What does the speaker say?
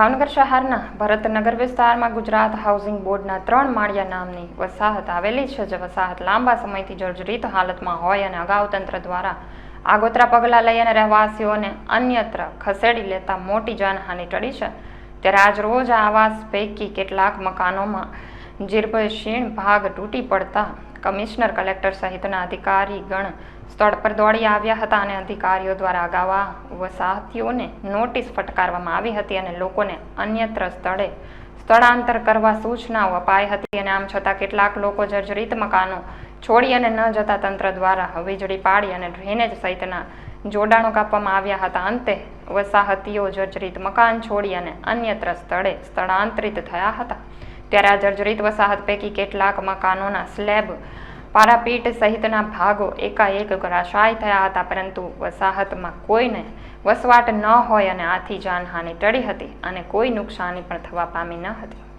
ભાવનગર શહેરના ભરતનગર વિસ્તારમાં ગુજરાત હાઉસિંગ બોર્ડના ત્રણ માળિયા નામની વસાહત આવેલી છે. જે વસાહત લાંબા સમયથી જર્જરિત હાલતમાં હોય અને અગાઉ તંત્ર દ્વારા આગોતરા પગલાં લઈ અને રહેવાસીઓને અન્યત્ર ખસેડી લેતા મોટી જાનહાનિ ટળી છે. ત્યારે આજ રોજ આ આવાસ પૈકી કેટલાક મકાનોમાં જીર્ભશીણ ભાગ તૂટી પડતા કમિશનર કલેક્ટર સહિતના અધિકારીગણ સ્થળ પર દોડી આવ્યા હતા અને અધિકારીઓ દ્વારા અગાઉ વસાહતીઓને નોટિસ ફટકારવામાં આવી હતી અને લોકોને અન્યત્ર સ્થળે સ્થળાંતર કરવા સૂચનાઓ અપાઈ હતી અને આમ છતાં કેટલાક લોકો જર્જરિત મકાનો છોડી અને ન જતા તંત્ર દ્વારા વીજળી પાડી અને ડ્રેનેજ સહિતના જોડાણો કાપવામાં આવ્યા હતા. અંતે વસાહતીઓ જર્જરિત મકાન છોડી અને અન્યત્ર સ્થળે સ્થળાંતરિત થયા હતા. ત્યારે આ જર્જરિત વસાહત પૈકી કેટલાક મકાનોના સ્લેબ, પારાપીટ સહિતના ભાગો એકાએક ઘરાશાય થયા હતા, પરંતુ વસાહતમાં કોઈને વસવાટ ન હોય અને આથી જાનહાનિ ટળી હતી અને કોઈ નુકસાની પણ થવા પામી ન હતી.